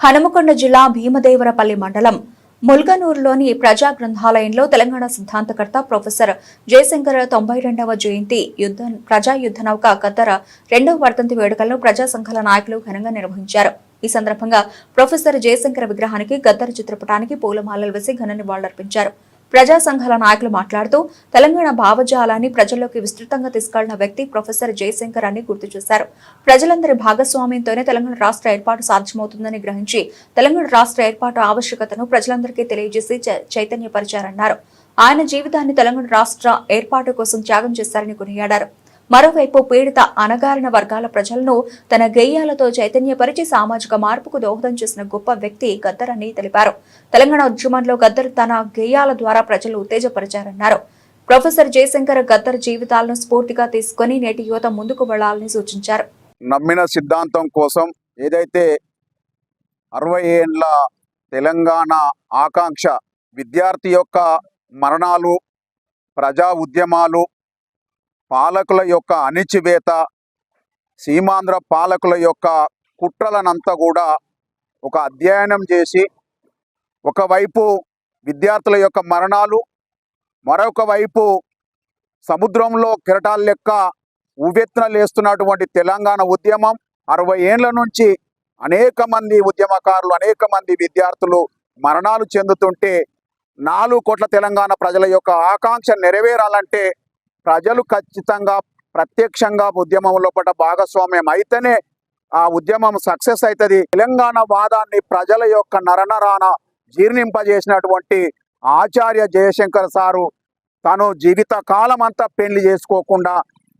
హనుమకొండ జిల్లా భీమదేవరపల్లి మండలం ముల్గనూరులోని ప్రజా గ్రంథాలయంలో తెలంగాణ సిద్ధాంతకర్త ప్రొఫెసర్ జయశంకర్ తొంభై రెండవ జయంతి యుద్ధ ప్రజా యుద్ధ నౌక గద్దర రెండవ వర్ధంతి వేడుకలను ప్రజా సంఘాల నాయకులు ఘనంగా నిర్వహించారు. ఈ సందర్భంగా ప్రొఫెసర్ జయశంకర్ విగ్రహానికి గద్దర్ చిత్రపటానికి పూలమాలలు వేసి ఘన నివాళులర్పించారు. ప్రజా సంఘాల నాయకులు మాట్లాడుతూ తెలంగాణ భావజాలాన్ని ప్రజల్లోకి విస్తృతంగా తీసుకెళ్ళిన వ్యక్తి ప్రొఫెసర్ జయశంకర్ అని గుర్తు చేశారు. ప్రజలందరి భాగస్వామ్యంతోనే తెలంగాణ రాష్ట్ర ఏర్పాటు సాధ్యమవుతుందని గ్రహించి తెలంగాణ రాష్ట్ర ఏర్పాటు ఆవశ్యకతను ప్రజలందరికీ తెలియజేసి చై- చైతన్యపరిచారన్నారు. ఆయన జీవితాన్ని తెలంగాణ రాష్ట్ర ఏర్పాటు కోసం త్యాగం చేశారని కొనియాడారు. మరోవైపు పీడిత అణగారిన వర్గాల ప్రజలను తన గేయాలతో చైతన్యపరిచి సామాజిక మార్పుకు దోహదం చేసిన గొప్ప వ్యక్తి గద్దర్ అని తెలిపారు. తెలంగాణ ఉద్యమంలో గద్దర్ తన గేయాల ద్వారా ప్రజలు ఉత్తేజపరిచారన్నారు. ప్రొఫెసర్ జయశంకర్ గద్దర్ జీవితాలను స్ఫూర్తిగా తీసుకుని నేటి యువత ముందుకు వెళ్ళాలని సూచించారు. నమ్మిన సిద్ధాంతం కోసం ఏదైతే అరవై ఏండ్ల తెలంగాణ ఆకాంక్ష విద్యార్థి యొక్క మరణాలు ప్రజా ఉద్యమాలు పాలకుల యొక్క అణిచివేత సీమాంధ్ర పాలకుల యొక్క కుట్రలనంతా కూడా ఒక అధ్యయనం చేసి ఒకవైపు విద్యార్థుల యొక్క మరణాలు మరొక వైపు సముద్రంలో కెరటాల లెక్క ఉవ్వెత్తున లేస్తున్నటువంటి తెలంగాణ ఉద్యమం అరవై ఏండ్ల నుంచి అనేక మంది ఉద్యమకారులు అనేక మంది విద్యార్థులు మరణాలు చెందుతుంటే నాలుగు కోట్ల తెలంగాణ ప్రజల యొక్క ఆకాంక్ష నెరవేరాలంటే ప్రజలు ఖచ్చితంగా ప్రత్యక్షంగా ఉద్యమం లోపల భాగస్వామ్యం అయితేనే ఆ ఉద్యమం సక్సెస్ అవుతుంది తెలంగాణ వాదాన్ని ప్రజల యొక్క నరనరాన జీర్ణింపజేసినటువంటి ఆచార్య జయశంకర్ సారు తను జీవిత కాలం అంతా పెళ్ళి చేసుకోకుండా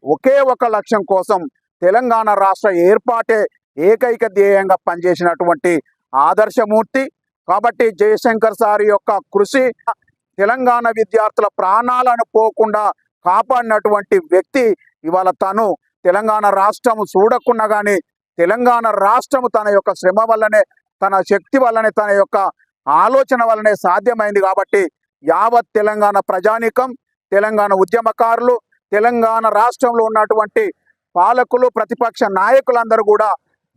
ఒకే ఒక లక్ష్యం కోసం తెలంగాణ రాష్ట్ర ఏర్పాటే ఏకైక ధ్యేయంగా పనిచేసినటువంటి ఆదర్శమూర్తి. కాబట్టి జయశంకర్ సార్ యొక్క కృషి తెలంగాణ విద్యార్థుల ప్రాణాలను పోకుండా కాపాడినటువంటి వ్యక్తి ఇవాళ తను. తెలంగాణ రాష్ట్రం చూడకున్నా కానీ తెలంగాణ రాష్ట్రం తన యొక్క శ్రమ వల్లనే తన శక్తి వల్లనే తన యొక్క ఆలోచన వల్లనే సాధ్యమైంది కాబట్టి యావత్ తెలంగాణ ప్రజానీకం తెలంగాణ ఉద్యమకారులు తెలంగాణ రాష్ట్రంలో ఉన్నటువంటి పాలకులు ప్రతిపక్ష నాయకులందరూ కూడా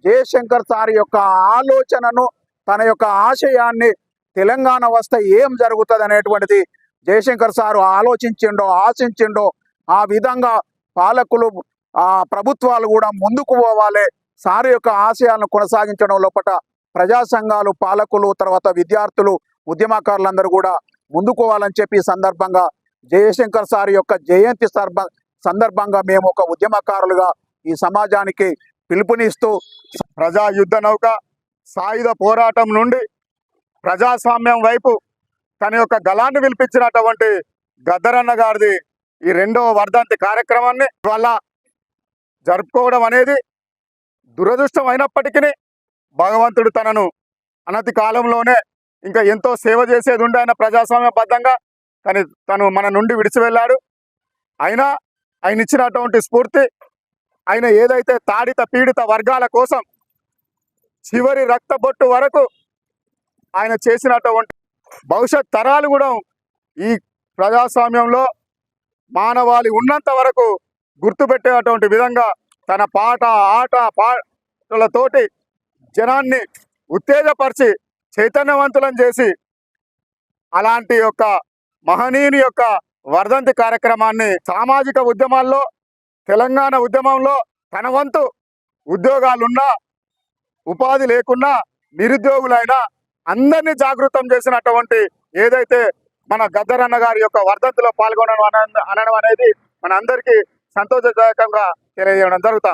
జయశంకర్ సార్ యొక్క ఆలోచనను తన యొక్క ఆశయాన్ని తెలంగాణ వస్తే ఏం జరుగుతుంది అనేటువంటిది జయశంకర్ సారు ఆలోచించిండో ఆశించిండో ఆ విధంగా పాలకులు ఆ ప్రభుత్వాలు కూడా ముందుకు పోవాలి. సార్ యొక్క ఆశయాలను కొనసాగించడం లోపల ప్రజా సంఘాలు పాలకులు తర్వాత విద్యార్థులు ఉద్యమకారులందరూ కూడా ముందుకోవాలని చెప్పి సందర్భంగా జయశంకర్ సార్ యొక్క జయంతి సందర్భంగా మేము ఒక ఉద్యమకారులుగా ఈ సమాజానికి పిలుపునిస్తూ ప్రజా యుద్ధ నౌక సాయుధ పోరాటం నుండి ప్రజాస్వామ్యం వైపు తన యొక్క గలాన్ని పిలిపించినటువంటి గద్దరన్న గారిది ఈ రెండవ వర్ధంతి కార్యక్రమాన్ని వల్ల జరుపుకోవడం అనేది దురదృష్టం అయినప్పటికీ భగవంతుడు తనను అనతి కాలంలోనే ఇంకా ఎంతో సేవ చేసేది ఉండే ఆయన ప్రజాస్వామ్యబద్ధంగా కానీ తను మన నుండి విడిచి వెళ్ళాడు. అయినా ఆయన ఇచ్చినటువంటి స్ఫూర్తి ఆయన ఏదైతే తాడిత పీడిత వర్గాల కోసం చివరి రక్తబొట్టు వరకు ఆయన చేసినటువంటి భవిష్యత్ తరాలు కూడా ఈ ప్రజాస్వామ్యంలో మానవాళి ఉన్నంత వరకు గుర్తుపెట్టేటువంటి విధంగా తన పాట ఆట పాటలతోటి జనాన్ని ఉత్తేజపరిచి చైతన్యవంతులను చేసి అలాంటి యొక్క మహనీయుని యొక్క వర్ధంతి కార్యక్రమాన్ని సామాజిక ఉద్యమాల్లో తెలంగాణ ఉద్యమంలో తన వంతు ఉద్యోగాలున్నా ఉపాధి లేకున్నా నిరుద్యోగులైనా అందరినీ జాగృతం చేసినటువంటి ఏదైతే మన గద్దరన్న గారి యొక్క వర్ధంతిలో పాల్గొనడం అనడం అనేది మన అందరికీ సంతోషదాయకంగా తెలియజేయడం జరుగుతా